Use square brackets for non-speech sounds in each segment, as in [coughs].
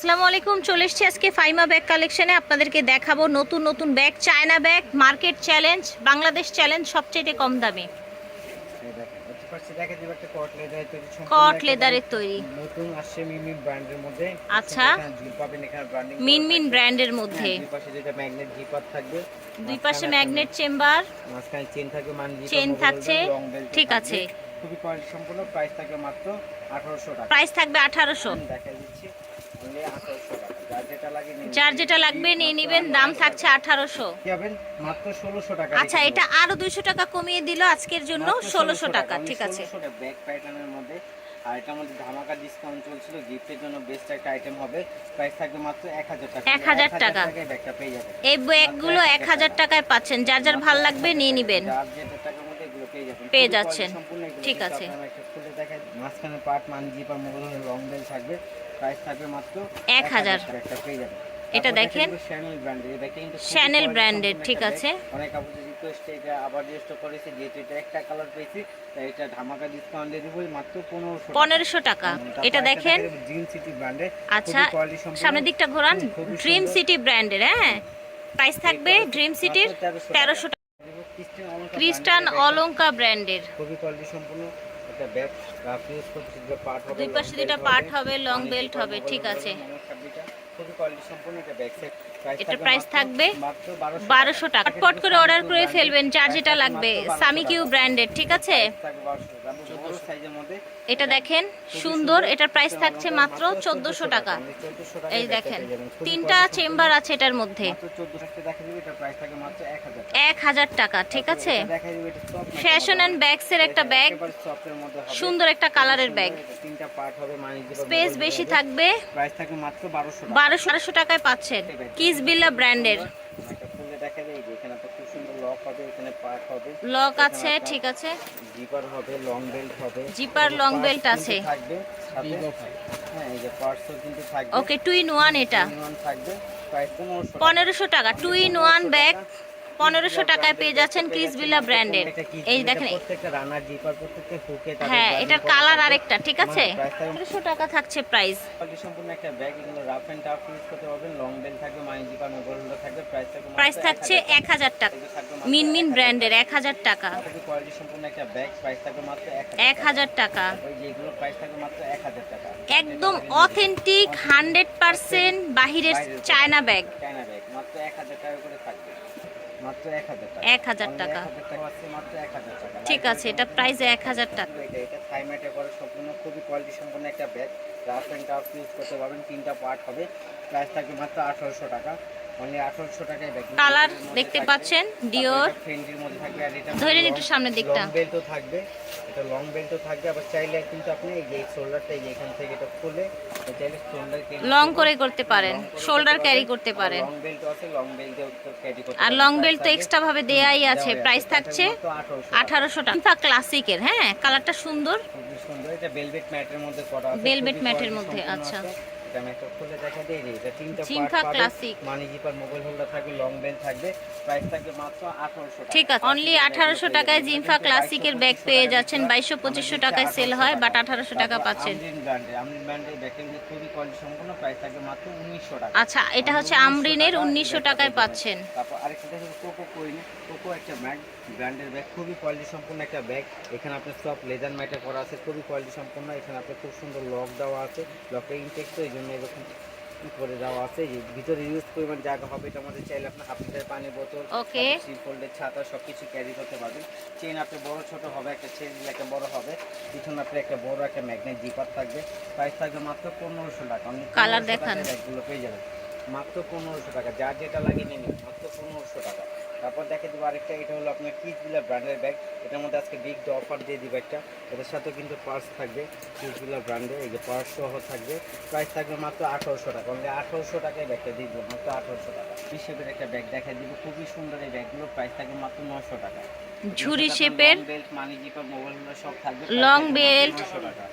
আসসালামু আলাইকুম চলে এসেছি আজকে ফাইমা ব্যাগ কালেকশনে। আপনাদেরকে দেখাবো নতুন নতুন bag China bag market challenge Bangladesh challenge সবচেয়ে কম দামে। কট লেদারের তৈরি। নতুন আসছে মিনমিন ব্র্যান্ডের মধ্যে আচ্ছা। মিনমিন ব্র্যান্ডের মধ্যে। দুই পাশে যেটা ম্যাগনেট জিপার থাকবে দুই পাশে ম্যাগনেট চেম্বার মাঝখানে চেন থাকবে মান চেন থাকছে, ঠিক আছে। খুবই কোয়ালিটি সম্পূর্ণ প্রাইস থাকবে মাত্র 1800 টাকা। প্রাইস থাকবে আঠারোশো। আমি দিচ্ছি। only 1800 টাকা যার যেটা লাগবে নিয়ে নিবেন দাম থাকছে আঠারোশো। কি হবেন মাত্র 1600 টাকা আচ্ছা এটা। আরও দুইশো টাকা কমিয়ে দিল আজকের জন্য ষোলোশো টাকা ঠিক আছে। ব্যাক প্যাটার্নের মধ্যে আর এটার মধ্যে ধামাকা ডিসকাউন্ট চলছিল গিফটের জন্য বেস্ট একটা আইটেম হবে। প্রাইস থাকবে মাত্র 1000 টাকা। 1000 টাকা। ব্যাগটা পেয়ে যাবেন। এই ব্যাগগুলো এক হাজার টাকায় পাচ্ছেন যার যার ভালো লাগবে নিয়ে নিবেন। যার যেটা টাকার মধ্যে এগুলো পেয়ে যাবেন। পেয়ে যাচ্ছেন। ঠিক আছে। আপনারা একটা খুলে দেখাই মাঝখানে পার্ট মান জিপার মোবাইল লং বেল থাকবে। প্রাইস থাকবে মাত্র 1000 টাকা একটা পেয়ে যাবেন। এটা দেখেন। শ্যানেল ব্র্যান্ডের এটা কিন্তু branded, সম্পূর্ণ ঠিক আছে। অনেক আপুদের রিকোয়েস্ট এটা আবার রেজিস্টার করেছে যেহেতু এটা একটা কালার পেয়েছি তাই এটা ধামাকা ডিসকাউন্ট দিয়ে দিব মাত্র 1500 পনেরোশো টাকা। এটা দেখেন। ড্রিম সিটি ব্র্যান্ডে আচ্ছা সামনের দিকটা ঘোরান। ড্রিম সিটি ব্র্যান্ডের হ্যাঁ। প্রাইস থাকবে ড্রিম সিটির তেরোশো টাকা। ক্রিস্টান অলঙ্কা ব্র্যান্ডের খুবই কোয়ালিটি সম্পূর্ণ। একটা ব্যাগ ফিনিশ করতে পার্ট হবে দুই পাশে দুটো দুইটা belt হবে, লং বেল্ট হবে, ঠিক আছে। খুবই কোয়ালিটি সম্পূর্ণ এটার price থাকবে বারোশো টাকা। পট করে অর্ডার করে ফেলবেন যার যেটা লাগবে সামি কিউ ব্র্যান্ডের ঠিক আছে? থাকবে 1200 টাকা। বড় সাইজের মধ্যে এটা দেখেন, সুন্দর, এটার প্রাইস থাকছে মাত্র চোদ্দোশো টাকা। এই দেখেন, তিনটা চেম্বার আছে এটার মধ্যে। মাত্র 1400 দেখা দিবে এটা প্রাইস থাকে মাত্র 1000 টাকা এক হাজার টাকা, ঠিক আছে? ফ্যাশন অ্যান্ড ব্যাগসের একটা ব্যাগ সুন্দর একটা কালারের ব্যাগ স্পেস বেশি থাকবে প্রাইস থাকবে মাত্র 1200 টাকা বারোশো বারোশো টাকায় পাচ্ছেন। কিস বিল্লা ব্র্যান্ডের হবে এখানে পার্ট হবে। লক আছে ঠিক আছে। জিপার হবে লং বেল্ট হবে। জিপার লং বেল্ট আছে। থাকবে সাথে। হ্যাঁ এই যে পার্টসও কিন্তু থাকবে। ওকে টু ইন ওয়ান এটা। মিনিমাম থাকবে। প্রাইস 1500 টাকা। পনেরোশো টাকা টু ইন ওয়ান ব্যাগ পনেরোশো টাকায় পেয়ে যাচ্ছেন ক্রিস বিল্লা ব্র্যান্ডের এই দেখেন হ্যাঁ এটার কালার আরেকটা ঠিক আছে? মানে পনেরোশো টাকা থাকছে প্রাইস কোয়ালিটি সম্পূর্ণ একটা ব্যাগ এগুলো রাফ এন্ড টাফ ইউজ করতে পারবেন। লং বেল থাকবে মানি জিপার মোবাইল থাকবে। প্রাইস থাকবে প্রাইস থাকছে এক হাজার টাকা। মিনমিন 1000 ব্র্যান্ডের এক হাজার টাকা। কোয়ালিটি সম্পূর্ণ একটা ব্যাগ প্রাইস থাকবে মাত্র এক হাজার টাকা। ওই যেগুলো প্রাইস থাকবে মাত্র 1000 টাকা। একদম অথেন্টিক হান্ড্রেড পার্সেন্ট বাহিরের চায়না ব্যাগ চায়না ব্যাগ মাত্র 1000 টাকা করে থাকবে। মাত্র 1000 টাকা। 1000 টাকা। 1000 মাত্র 1000 টাকা। ঠিক আছে এটা প্রাইস এক হাজার টাকা। এটা এটা থাইম্যাটে করে সম্পূর্ণ খুবই কোয়ালিটি সম্পন্ন একটা bag rough and tough use করতে পারবেন তিনটা পার্ট হবে। প্রাইস থাকবে মাত্র 1800 টাকা। অনলি 1800 টাকায় ব্যাগ কালার দেখতে পাচ্ছেন ডিওর ধরে একটু সামনের দিকটা। লং বেল্টও থাকবে। এটা লং বেল্টও থাকবে। আবার চাইলে কিন্তু আপনি এই যে শোল্ডারটা এই এখান থেকে এটা খুলে তো চাইলে শোল্ডার লং করে করতে পারেন। শোল্ডার ক্যারি করতে পারেন। লং বেল্ট আছে লং বেল্টও ক্যারি করতে আর লং বেল্ট তো এক্সট্রা ভাবে দেয়াই আছে। প্রাইস থাকছে মাত্র 1800 আঠারোশো টাকা। ক্লাসিকের হ্যাঁ কালারটা সুন্দর। সুন্দর। এটা ভেলভেট ম্যাটের মধ্যে করা আছে। এর quality মধ্যে, আচ্ছা। আছে। এটা আমি একটা খুলে দেখা দিই এটা তিনটা ঝিমফা part money zipper mobile holder থাকবে লং বেল থাকবে। প্রাইস থাকবে মাত্র 1800 টাকা। ঠিক আছে। অনলি আঠারোশো টাকায় জিমফা ক্লাসিকের ব্যাগ পেয়ে যাচ্ছেন বাইশশো পঁচিশশো টাকায় সেল হয় বাট আঠারোশো টাকা পাচ্ছেন। আমরিন ব্র্যান্ডে আমরিন ব্র্যান্ডের ব্যাগের খুবই কোয়ালিটি সম্পূর্ণ প্রাইস থাকবে মাত্র 1900 টাকা। আচ্ছা এটা হচ্ছে আমরিনের উনিশশো টাকায় পাচ্ছেন। তারপর আরেকটা দেখুন কোকো কোইন কোকো একটা ব্যাগ ব্র্যান্ডের ব্যাগ খুবই কোয়ালিটি সম্পূর্ণ একটা ব্যাগ এখানে আপনার সব লেদার ম্যাটে করা আছে খুবই কোয়ালিটি সম্পূর্ণ এখানে আপনার খুব সুন্দর লক দেওয়া আছে লকের ইনটেক তো এই জন্য এরকম করে দেওয়া আছে। ভিতরে ইউজ পরিমাণ জায়গা হবে এটা আমাদের চাইলে আপনার হাফ লিটার পানি বোতল Okay. ফোল্ডের ছাতা সব কিছু ক্যারি করতে পারবেন। চেন আপনি বড় ছোট হবে একটা চেন একটা বড় হবে। পিছনে আপনি একটা বড় একটা ম্যাগনেট জিপার থাকবে। প্রাইস থাকবে মাত্র পনেরোশো টাকা। 1500 দেখান। ব্যাগগুলো পেয়ে যাবেন। মাত্র পনেরোশো টাকা। যার যেটা লাগিয়ে নিন মাত্র পনেরোশো টাকা। তারপর দেখে দেবো আরেকটা এটা হলো আপনার কিস বিলার ব্র্যান্ডের ব্যাগ এটার মধ্যে আজকে বিগ অফার দিয়ে দিব একটা। এটার সাথেও কিন্তু পার্স থাকবে কিস বিলার ব্র্যান্ডের এই যে পার্স সহ থাকবে। প্রাইস থাকবে মাত্র আঠারোশো টাকা। অনলি আঠারোশো টাকায় ব্যাগটা দিয়ে দিব মাত্র আঠারোশো টাকা। হিসেবের একটা ব্যাগ দেখা দিব খুবই সুন্দর এই ব্যাগগুলো প্রাইস থাকবে মাত্র নশো টাকা। ঝুরি শেপের বেল্ট মানি জিপার মোবাইল সব থাকবে। Long belt। নশো টাকা।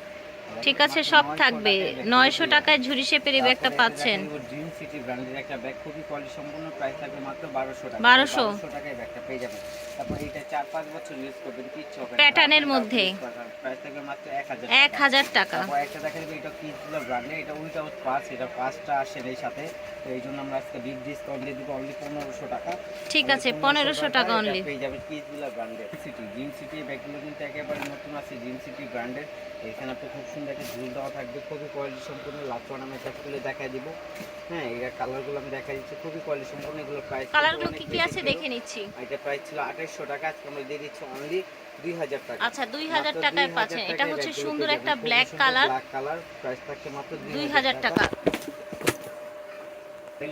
ঠিক আছে সব থাকবে। নয়শো টাকায় ঝুরি শেপের এই ব্যাগটা পাচ্ছেন। ড্রিম সিটি ব্র্যান্ডের একটা ব্যাগ খুবই কোয়ালিটি সম্পূর্ণ প্রাইস থাকবে মাত্র বারোশো টাকা 1200 টাকায় ব্যাগটা পেয়ে যাবেন। তারপর এটা চার পাঁচ বছর ইউজ করবেন কিচ্ছু হবে Pattern-এর মধ্যে। প্রাইস থাকবে মাত্র টাকা। তারপর একটা দেখা এটা কিডসগুলো ব্র্যান্ডে এটা উইদাউট পাস এটা পাসটা আসে এই সাথে। তো এই জন্য আমরা আজকে বিগ ডিসকাউন্ট দিয়ে দিব অনলি পনেরোশো টাকা। ঠিক আছে পনেরোশো টাকা অনলি পেয়ে যাবেন কিডসগুলো ব্র্যান্ডের সিটি জিম সিটি ব্যাগগুলো কিন্তু একেবারে নতুন আছে জিম সিটি ব্র্যান্ডের এখানে আপনি খুব সুন্দর একটা ঝুল দেওয়া থাকবে খুবই কোয়ালিটি সম্পূর্ণ লাচন আমি এটা খুলে দেখা দিব। হ্যাঁ এই কালারগুলো আমি দেখা দিচ্ছি খুবই কোয়ালিটি সম্পূর্ণ এগুলো প্রাইস কালারগুলো কি কি আছে দেখে নিচ্ছি। এটা প্রাইস ছিল আঠাইশশো টাকা আজকে আমরা দিয়ে দিচ্ছি অনলি দুই হাজার টাকা। আচ্ছা দুই হাজার টাকায় 2000 পাচ্ছেন। এটা হচ্ছে সুন্দর একটা black colour black colour price থাকছে মাত্র দুই হাজার টাকা।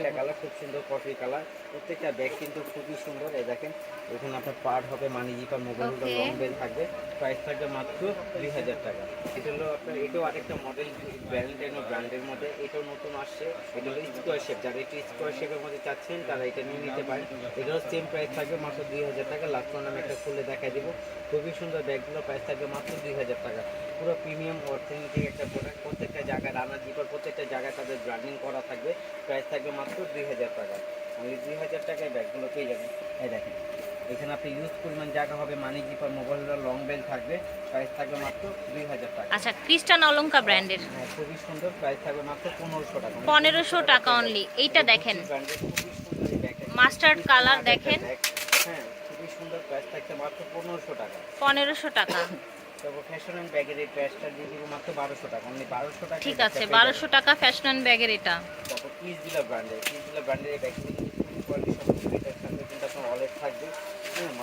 এটা কালার খুব সুন্দর কফি কালার প্রত্যেকটা ব্যাগ কিন্তু খুবই সুন্দর। এই দেখেন এখানে আপনার পার্ট হবে money zipper mobile long belt থাকবে। প্রাইস থাকবে মাত্র দুই হাজার টাকা। এটা হলো আপনার এটাও আরেকটা মডেল ব্র্যান্ডের ব্র্যান্ডের মধ্যে এটাও নতুন আসছে। এটা হলো স্কোয়ার শেপ যারা একটু স্কোয়ার শেপের মধ্যে চাচ্ছেন তারা এটা নিয়ে নিতে পারেন। এটাও সেম প্রাইস থাকবে মাত্র দুই হাজার টাকা। লাস্ট আমি একটা খুলে দেখাই দিব। খুবই সুন্দর ব্যাগগুলো প্রাইস থাকবে মাত্র দুই হাজার টাকা। পুরো প্রিমিয়াম অর্থনৈতিক একটা প্রোডাক্ট প্রত্যেকটা জায়গায় রান্না জিপার প্রত্যেকটা জায়গায় তাদের ব্র্যান্ডিং করা থাকবে। প্রাইস থাকবে মাত্র দুই হাজার টাকা। আপনি দুই হাজার টাকায় ব্যাগগুলো পেয়ে যাবেন। এই দেখেন এখানে আপনি ইউজ পরিমাণ জায়গা হবে money zipper mobile long belt থাকবে। প্রাইস থাকবে মাত্র দুই হাজার টাকা। আচ্ছা খ্রিস্টান অলঙ্কা ব্র্যান্ডের হ্যাঁ খুবই সুন্দর। প্রাইস থাকবে মাত্র পনেরোশো টাকা। পনেরোশো টাকা অনলি এইটা দেখেন। মাস্টার্ড কালার দেখেন। হ্যাঁ খুবই সুন্দর। প্রাইস থাকছে মাত্র পনেরোশো টাকা। পনেরোশো টাকা। [coughs] ফ্যাশন ব্যাগের এই প্রাইসটা দিয়ে দিব মাত্র বারোশো টাকা। অনলি বারোশো টাকা ঠিক আছে বারোশো টাকা ফ্যাশন ব্যাগের এটা। তারপর কিস দিলা ব্র্যান্ডের কিস দিলা ব্র্যান্ডের এই ব্যাগগুলো কোয়ালিটি সব আপনার ওয়ালেট থাকবে।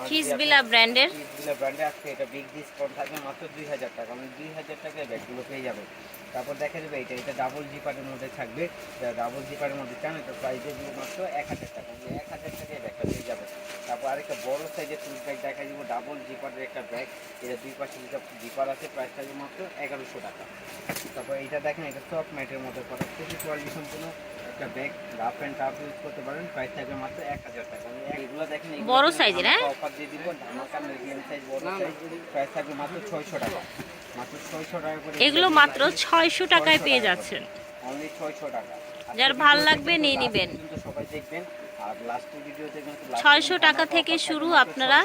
খিসবিলা ব্র্যান্ডের আপনার কিস দিলা ব্র্যান্ডে আজকে এটা বিগ ডিসকাউন্ট থাকবে মাত্র দুই হাজার টাকা। মানে দুই হাজার টাকায় ব্যাগগুলো পেয়ে যাবে তারপর দেখা যাবে এটা এটা ডাবল জিপারের মধ্যে থাকবে। ডাবল জিপারের মধ্যে চান এটা প্রাইস দিয়ে মাত্র এক হাজার টাকা। মানে এক হাজার টাকায় ব্যাগটা পেয়ে যাবে তারপর আরেকটা বড় সাইজের টুল ব্যাগ দেখা দিব ডাবল জিপারের একটা ব্যাগ এটা দুই পাশে যেটা জিপার আছে প্রাইস থাকবে মাত্র এগারোশো টাকা। তারপর এটা দেখেন এটা সফট ম্যাটের মধ্যে করা। খুবই কোয়ালিটি সম্পূর্ণ। একটা bag rough and tough use করতে পারেন। প্রাইস থাকবে মাত্র এক হাজার টাকা। এগুলো দেখেন এগুলো বড় size-এর, হ্যাঁ? অফার দিয়ে দিব ধামাকা মিডিয়াম সাইজ বড় সাইজ প্রাইস থাকবে মাত্র ছয়শো টাকা। মাত্র ছয়শো টাকা করে এগুলো মাত্র ছয়শো টাকায় পেয়ে যাচ্ছেন। অনলি ছয়শো টাকা। যার ভালো লাগবে নিয়ে নিবেন। কিন্তু সবাই দেখবেন আর লাস্টের ভিডিওতে কিন্তু 600 টাকা থেকে শুরু আপনারা।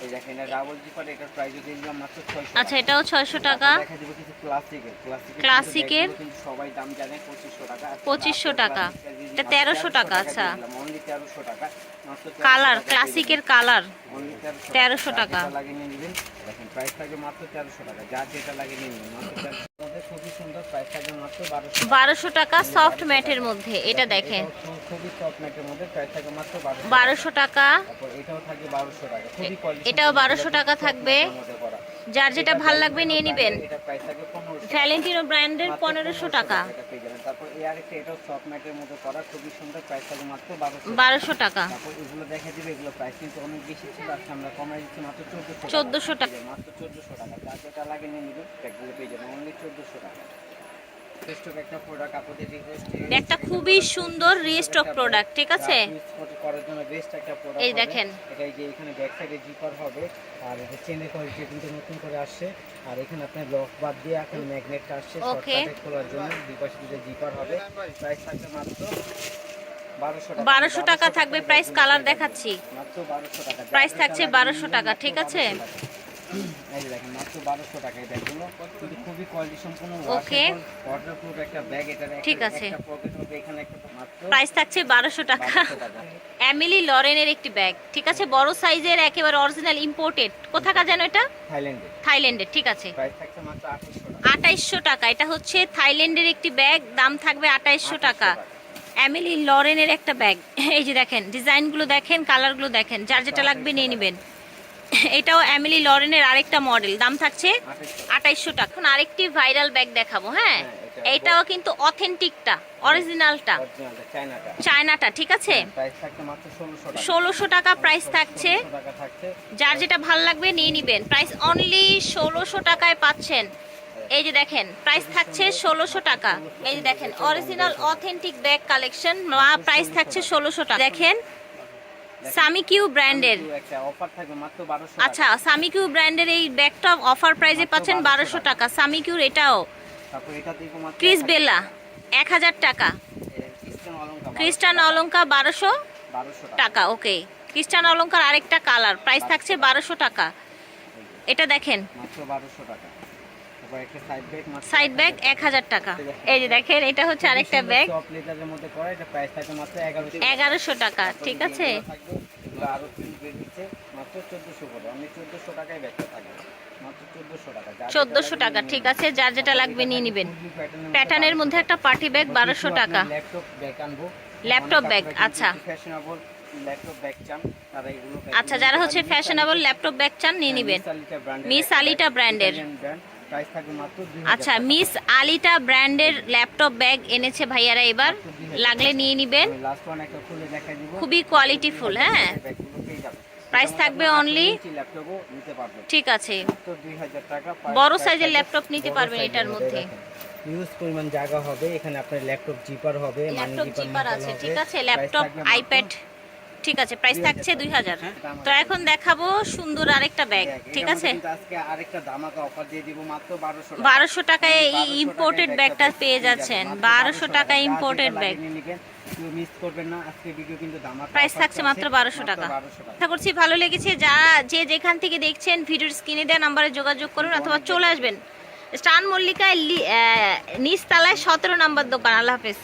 600 টাকা। এই দেখেন এটা ডাবল জিপার এটার প্রাইস দিয়ে দিলাম মাত্র 600 আচ্ছা এটাও ছয়শো টাকা? দেখা দিব কিছু ক্লাসিকের ক্লাসিকের ক্লাসিকের কিন্তু সবাই দাম জানে 2500 টাকা। আজকে 2500 টাকা। এটা মাত্র 1300 টাকা, আচ্ছা। অনলি 1300 টাকা। কালার ক্লাসিকের কালার তেরোশো 1300 1300 টাকা। নিয়ে নেবেন। প্রাইস থাকবে মাত্র 1300 টাকা। যার যেটা লাগিয়ে নিয়ে নেবেন মাত্র 1300 মধ্যে খুবই সুন্দর প্রাইস থাকবে মাত্র 1200 বারোশো টাকা সফট ম্যাটের মধ্যে এটা দেখেন এটাও খুবই সফট ম্যাটের মধ্যে প্রাইস থাকবে মাত্র বারোশো টাকা। এটাও থাকবে 1200 টাকা। খুবই এটাও সম্পন্ন, 1200 এটা টাকা থাকবে। যার যেটা ভালো লাগবে নিয়ে নিবেন। এটা প্রাইস থাকবে 1500 টাকা। ভ্যালেন্টিনো ব্র্যান্ডের পনেরোশো টাকা। এটা আরেকটা এটাও সফট ম্যাটের মধ্যে করা খুবই সুন্দর প্রাইস থাকবে মাত্র বারোশো টাকা। তারপর এগুলো দেখা দিবে এগুলো প্রাইস কিন্তু অনেক বেশি ছিল আজকে আমরা কমাই দিচ্ছি মাত্র 1400 চোদ্দোশো টাকা। মাত্র 1400 টাকা যেটা লাগে নিয়ে নিবেন পেয়ে যাবেন অনলি 1400 টাকা। একটা খুবই সুন্দর রিস্টক প্রোডাক্ট ঠিক আছে করার জন্য বেস্ট একটা প্রোডাক্ট এই দেখেন। এটা যে এখানে ব্যাক সাইডে জিপার হবে আর এটা চেনের কোয়ালিটি কিন্তু নতুন করে আসছে আর এখানে আপনার লক বাদ দিয়ে এখন আসছে. খোলার জন্য দুই পাশে দুটো জিপার হবে প্রাইস থাকবে মাত্র 1200 টাকা থাকবে, প্রাইস কালার দেখাচ্ছি। মাত্র 1200 টাকা প্রাইস থাকছে 1200 টাকা, ঠিক আছে? এই দেখেন মাত্র 1200 টাকা এই ব্যাগগুলো কিন্তু খুবই কোয়ালিটি সম্পূর্ণ Okay. ওয়াটারপ্রুফ একটা ব্যাগ একটা- ঠিক আছে। একটা পকেট হবে এখানে একটা মাত্র প্রাইস থাকছে বারোশো টাকা। 1200 টাকা। অ্যামিলি লরেনের একটি ব্যাগ ঠিক আছে? বড় সাইজের একেবারে অরিজিনাল ইম্পোর্টেড কোথাকার যেন এটা? থাইল্যান্ডে থাইল্যান্ডের ঠিক আছে। প্রাইস থাকছে মাত্র 2800 টাকা। এটা হচ্ছে থাইল্যান্ডের একটি ব্যাগ দাম থাকবে আঠাইশশো টাকা। অ্যামিলি লরেনের একটা ব্যাগ এই যে দেখেন ডিজাইনগুলো দেখেন কালারগুলো দেখেন যার যেটা লাগবে নিয়ে নেবেন। এটাও অ্যামিলি লরেনের আরেকটা মডেল দাম থাকছে 2800 আঠাইশশো টাকা। এখন আরেকটি ভাইরাল ব্যাগ দেখাবো হ্যাঁ? হ্যাঁ, এটাও কিন্তু অথেন্টিকটা অরিজিনালটা চায়নাটা ঠিক আছে? প্রাইস থাকছে মাত্র 1600 টাকা। ষোলোশো টাকা প্রাইস থাকছে। 1600 টাকা থাকছে। যার যেটা ভালো লাগবে নিয়ে নিবেন। প্রাইস অনলি ষোলোশো টাকায় পাচ্ছেন। এই যে দেখেন প্রাইস থাকছে ষোলোশো টাকা। এই যে দেখেন original authentic bag collection price থাকছে ষোলোশো টাকা। দেখেন সামিকিউ ব্র্যান্ডের আচ্ছা সামিকিউ ব্র্যান্ডের এই ব্যাগটা অফার প্রাইসে পাচ্ছেন বারোশো টাকা। সামিকিউর এটাও। ক্রিস বেলা এক হাজার টাকা। খ্রিস্টান অলঙ্কার বারোশো টাকা। ওকে খ্রিস্টান অলঙ্কার আরেকটা কালার প্রাইস থাকছে বারোশো টাকা। এটা দেখেন। মাত্র বারোশো টাকা। সাইড ব্যাগ এক হাজার টাকা। এই যে দেখেন এটা হচ্ছে আরেকটা ব্যাগ এগারোশো টাকা। ঠিক আছে? চোদ্দশো টাকা। ঠিক। আছে? যার যেটা লাগবে নিয়ে নেবেন। প্যাটার্নের মধ্যে একটা পার্টি ব্যাগ বারোশো টাকা। ল্যাপটপ ব্যাগ আচ্ছা। আচ্ছা যারা হচ্ছে ফ্যাশনেবল ল্যাপটপ ব্যাগ চান নিয়ে নেবেন। মিস আলিটা ব্র্যান্ডের প্রাইস থাকবে মাত্র আচ্ছা মিস আলিটা ব্র্যান্ডের ল্যাপটপ ব্যাগ এনেছে ভাইয়ারা এবার। লাগলে নিয়ে নেবেন। লাস্ট ওয়ান একটা খুলে দেখাই দিব। খুবই কোয়ালিটিফুল হ্যাঁ। Price থাকবে পারবেন। ঠিক আছে। তো 2000 টাকা। Per বড় সাইজের ল্যাপটপ নিতে পারবেন এটার মধ্যে। ইউজ পরিমাণ জায়গা হবে। এখানে আপনার ল্যাপটপ জিপার হবে ল্যাপটপ জিপার আছে ঠিক আছে। ল্যাপটপ আইপ্যাড ঠিক আছে প্রাইস থাকছে দুই হাজার। হ্যাঁ, তো এখন দেখাবো সুন্দর আরেকটা ব্যাগ। ঠিক আছে মধ্যে কিন্তু আজকে আরেকটা দামাকা অফার দিয়ে দিব মাত্র 1200 টাকা। বারোশো টাকায় এই ইম্পোর্টেড ব্যাগটা পেয়ে যাচ্ছেন। বারোশো 1200 টাকা ইম্পোর্টেড ব্যাগ লাগিয়ে নিয়ে নিবেন। কেউ মিস করবেন না। আজকে ভিডিও কিন্তু প্রাইস থাকছে মাত্র টাকা। 1200 টাকা। আশা করছি ভালো লেগেছে। যে যেখান থেকে দেখছেন ভিডিওর স্ক্রিনে দেওয়া নাম্বারে যোগাযোগ করুন অথবা চলে আসবেন। স্টান মল্লিকায় নিচতলায় সতেরো নাম্বার দোকান। আল্লাহ হাফেজ।